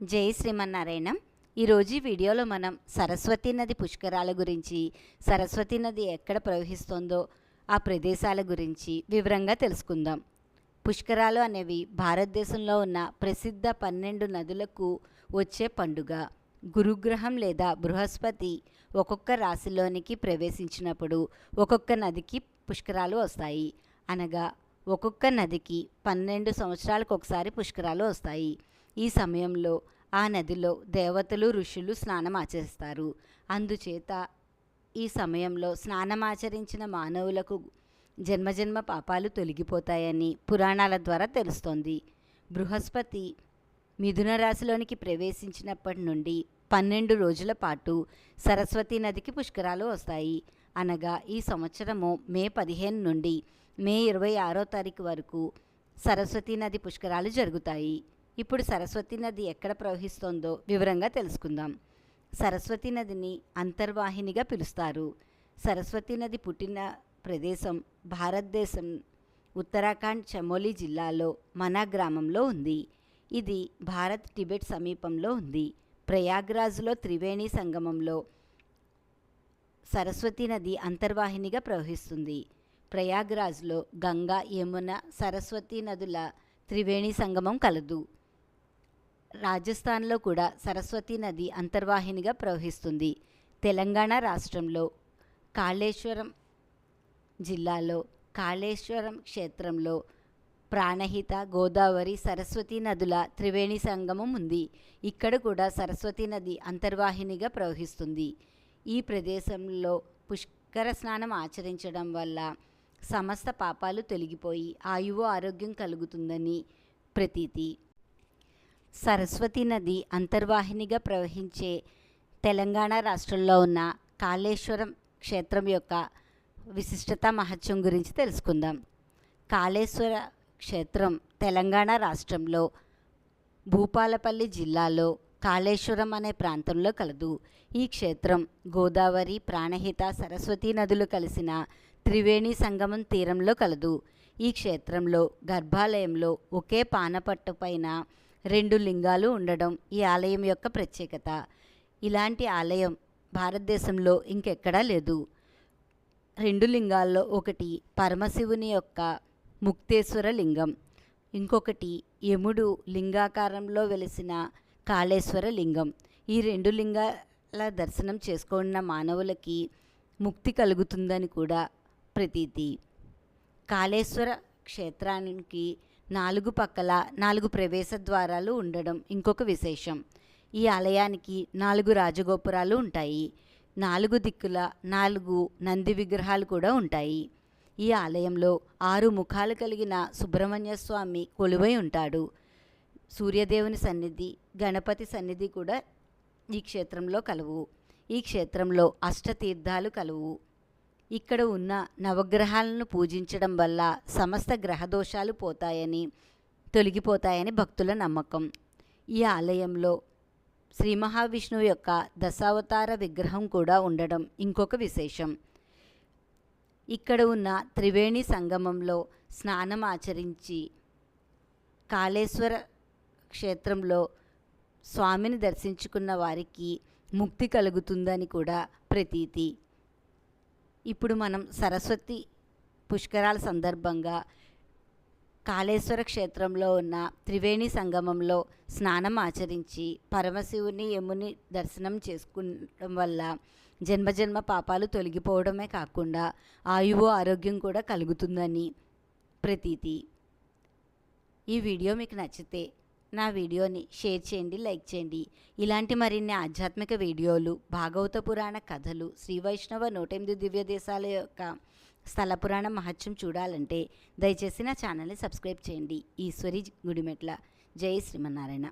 జై శ్రీమన్నారాయణ. ఈరోజు ఈ వీడియోలో మనం సరస్వతీ నది పుష్కరాల గురించి సరస్వతీ నది ఎక్కడ ప్రవహిస్తుందో ఆ ప్రదేశాల గురించి వివరంగా తెలుసుకుందాం. పుష్కరాలు అనేవి భారతదేశంలో ఉన్న ప్రసిద్ధ పన్నెండు నదులకు వచ్చే పండుగ. గురుగ్రహం లేదా బృహస్పతి ఒక్కొక్క రాశిలోనికి ప్రవేశించినప్పుడు ఒక్కొక్క నదికి పుష్కరాలు వస్తాయి. అనగా ఒక్కొక్క నదికి పన్నెండు సంవత్సరాలకు ఒకసారి పుష్కరాలు వస్తాయి. ఈ సమయంలో ఆ నదిలో దేవతలు ఋషులు స్నానమాచరిస్తారు అందుచేత ఈ సమయంలో స్నానమాచరించిన మానవులకు జన్మజన్మ పాపాలు తొలగిపోతాయని పురాణాల ద్వారా తెలుస్తోంది. బృహస్పతి మిథున రాశిలోనికి ప్రవేశించినప్పటి నుండి పన్నెండు రోజుల పాటు సరస్వతి నదికి పుష్కరాలు వస్తాయి. అనగా ఈ సంవత్సరము మే పదిహేను నుండి మే ఇరవై ఆరో తారీఖు వరకు సరస్వతీ నది పుష్కరాలు జరుగుతాయి. ఇప్పుడు సరస్వతీ నది ఎక్కడ ప్రవహిస్తోందో వివరంగా తెలుసుకుందాం. సరస్వతీ నదిని అంతర్వాహినిగా పిలుస్తారు. సరస్వతీ నది పుట్టిన ప్రదేశం భారతదేశం ఉత్తరాఖండ్ చమోలి జిల్లాలో మనా గ్రామంలో ఉంది. ఇది భారత్ టిబెట్ సమీపంలో ఉంది. ప్రయాగ్రాజ్లో త్రివేణి సంగమంలో సరస్వతీ నది అంతర్వాహినిగా ప్రవహిస్తుంది. ప్రయాగ్రాజ్లో గంగా యమున సరస్వతీ నదుల త్రివేణి సంగమం కలదు. రాజస్థాన్లో కూడా సరస్వతి నది అంతర్వాహినిగా ప్రవహిస్తుంది. తెలంగాణ రాష్ట్రంలో కాళేశ్వరం జిల్లాలో కాళేశ్వరం క్షేత్రంలో ప్రాణహిత గోదావరి సరస్వతి నదుల త్రివేణి సంగమం ఉంది. ఇక్కడ కూడా సరస్వతి నది అంతర్వాహినిగా ప్రవహిస్తుంది. ఈ ప్రదేశంలో పుష్కర స్నానం ఆచరించడం వల్ల సమస్త పాపాలు తొలగిపోయి ఆయువు ఆరోగ్యం కలుగుతుందని ప్రతీతి. సరస్వతి నది అంతర్వాహినిగా ప్రవహించే తెలంగాణ రాష్ట్రంలో ఉన్న కాళేశ్వరం క్షేత్రం యొక్క విశిష్టత మహత్యం గురించి తెలుసుకుందాం. కాళేశ్వర క్షేత్రం తెలంగాణ రాష్ట్రంలో భూపాలపల్లి జిల్లాలో కాళేశ్వరం అనే ప్రాంతంలో కలదు. ఈ క్షేత్రం గోదావరి ప్రాణహిత సరస్వతీ నదులు కలిసిన త్రివేణి సంగమం తీరంలో కలదు. ఈ క్షేత్రంలో గర్భాలయంలో ఒకే పానపట్టు పైన రెండు లింగాలు ఉండడం ఈ ఆలయం యొక్క ప్రత్యేకత. ఇలాంటి ఆలయం భారతదేశంలో ఇంకెక్కడా లేదు. రెండు లింగాల్లో ఒకటి పరమశివుని యొక్క ముక్తేశ్వర లింగం ఇంకొకటి యముడు లింగాకారంలో వెలిసిన కాళేశ్వర లింగం. ఈ రెండు లింగాల దర్శనం చేసుకున్న మానవులకి ముక్తి కలుగుతుందని కూడా ప్రతీతి. కాళేశ్వర క్షేత్రానికి నాలుగు పక్కల నాలుగు ప్రవేశ ద్వారాలు ఉండడం ఇంకొక విశేషం. ఈ ఆలయానికి నాలుగు రాజగోపురాలు ఉంటాయి. నాలుగు దిక్కుల నాలుగు నంది విగ్రహాలు కూడా ఉంటాయి. ఈ ఆలయంలో ఆరు ముఖాలు కలిగిన సుబ్రహ్మణ్య స్వామి కొలువై ఉంటాడు. సూర్యదేవుని సన్నిధి గణపతి సన్నిధి కూడా ఈ క్షేత్రంలో కలవు. ఈ క్షేత్రంలో అష్టతీర్థాలు కలవు. ఇక్కడ ఉన్న నవగ్రహాలను పూజించడం వల్ల సమస్త గ్రహదోషాలు పోతాయని తొలగిపోతాయని భక్తుల నమ్మకం. ఈ ఆలయంలో శ్రీ మహావిష్ణువు యొక్క దశావతార విగ్రహం కూడా ఉండడం ఇంకొక విశేషం. ఇక్కడ ఉన్న త్రివేణి సంగమంలో స్నానం ఆచరించి కాళేశ్వర క్షేత్రంలో స్వామిని దర్శించుకున్న వారికి ముక్తి కలుగుతుందని కూడా ప్రతీతి. ఇప్పుడు మనం సరస్వతి పుష్కరాల సందర్భంగా కాళేశ్వర క్షేత్రంలో ఉన్న త్రివేణి సంగమంలో స్నానం ఆచరించి పరమశివుని యముని దర్శనం చేసుకోవడం వల్ల జన్మజన్మ పాపాలు తొలగిపోవడమే కాకుండా ఆయువు ఆరోగ్యం కూడా కలుగుతుందని ప్రతీతి. ఈ వీడియో మీకు నచ్చితే నా వీడియోని షేర్ చేయండి లైక్ చేయండి. ఇలాంటి మరిన్ని ఆధ్యాత్మిక వీడియోలు భాగవత పురాణ కథలు శ్రీ వైష్ణవ నూట ఎనిమిది దివ్య దేశాల యొక్క స్థల పురాణ మహత్యం చూడాలంటే దయచేసి నా ఛానల్ని సబ్స్క్రైబ్ చేయండి. ఈశ్వరి గుడిమెట్ల. జై శ్రీమన్నారాయణ.